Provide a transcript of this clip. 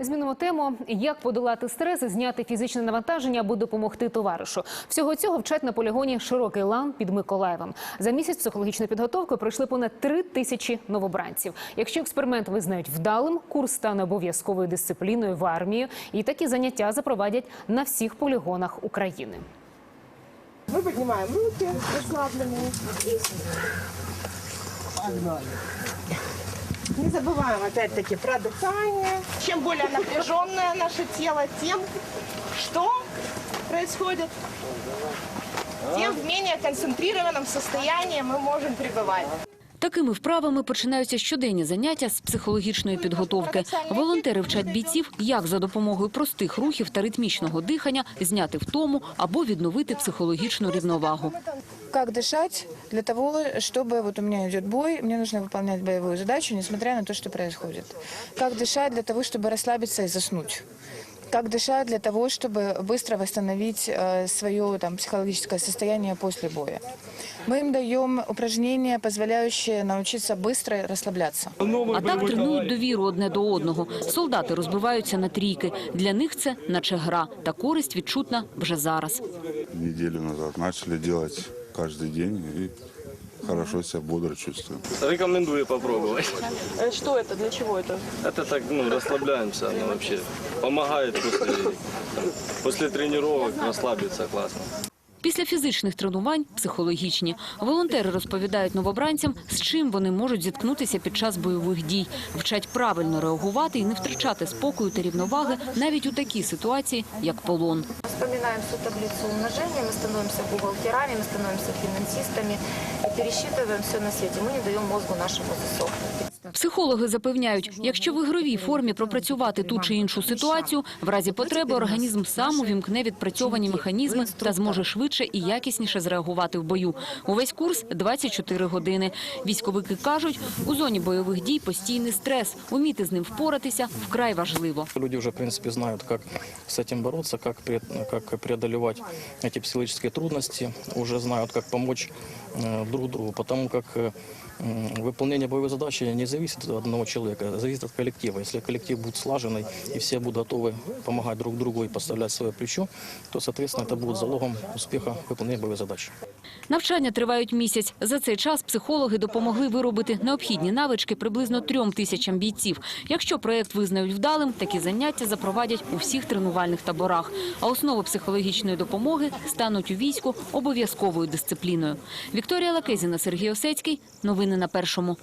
Змінимо тему. Як подолати стрес зняти фізичне навантаження, аби допомогти товаришу. Всього цього вчать на полігоні широкий лан під Миколаєвом. За місяць психологічної підготовки пройшли понад три тисячі новобранців. Якщо експеримент визнають вдалим, курс стане обов'язковою дисципліною в армії, і такі заняття запровадять на всіх полігонах України. Мы поднимаем руки расслабленные. Не забываем опять-таки про дыхание. Чем более напряженное наше тело, тем что происходит, тем в менее концентрированном состоянии мы можем пребывать. Такими вправами починаються щоденні заняття з психологічної підготовки. Волонтери вчать бійців, як за допомогою простих рухів та ритмічного дихання зняти втому або відновити психологічну рівновагу. Как дышать для того, чтобы вот у меня идет бой, мне нужно выполнять боевую задачу, несмотря на то, что происходит. Как дышать для того, чтобы расслабиться и заснуть. Как дышать для того, чтобы быстро восстановить э, свое там, психологическое состояние после боя. Мы им даем упражнения, позволяющие научиться быстро расслабляться. А так тренують довіру одне до одного. Солдати розбиваються на трійки. Для них це наче гра. Та користь відчутна вже зараз. неделю назад начали делать каждый день и хорошо себя бодро чувствуем. Рекомендую попробовать. Что это? Для чего это? Это так, ну, расслабляемся, оно вообще помогает после, после тренировок расслабиться классно. Після фізичних тренувань – психологічні. Волонтери розповідають новобранцям, з чим вони можуть зіткнутися під час бойових дій. Вчать правильно реагувати і не втрачати спокою та рівноваги навіть у такій ситуації, як полон. Вспоминаем всю таблицу умножения, мы становимся бухгалтерами, мы становимся финансистами и пересчитываем все на свете. Мы не даем мозгу нашему засохнуть. Психологи запевняють, якщо в ігровій формі пропрацювати ту чи іншу ситуацію, в разі потреби організм сам увімкне відпрацьовані механізми та зможе швидше і якісніше зреагувати в бою. Увесь курс – 24 години. Військовики кажуть, у зоні бойових дій постійний стрес. Уміти з ним впоратися вкрай важливо. Люди уже, в принципе, знают, как с этим бороться, как, пре- как преодолевать эти психологические трудности, уже знают, как помочь э, друг другу, потому как э, м, выполнение боевой задачи не зависит от одного человека, а зависит от коллектива. Если коллектив будет слаженный и все будут готовы помогать друг другу и поставлять свое плечо, то, соответственно, это будет залогом успеха выполнения боевой задачи. Навчання тривають місяць. За цей час психологи допомогли виробити необхідні навички приблизно трьом тисячам бійців. Якщо проєкт визнають вдалим, такі заняття запровадять у всіх тренувальних таборах. А основи психологічної допомоги стануть у війську обов'язковою дисципліною. Вікторія Лакезіна, Сергій Осецький. Новини на першому.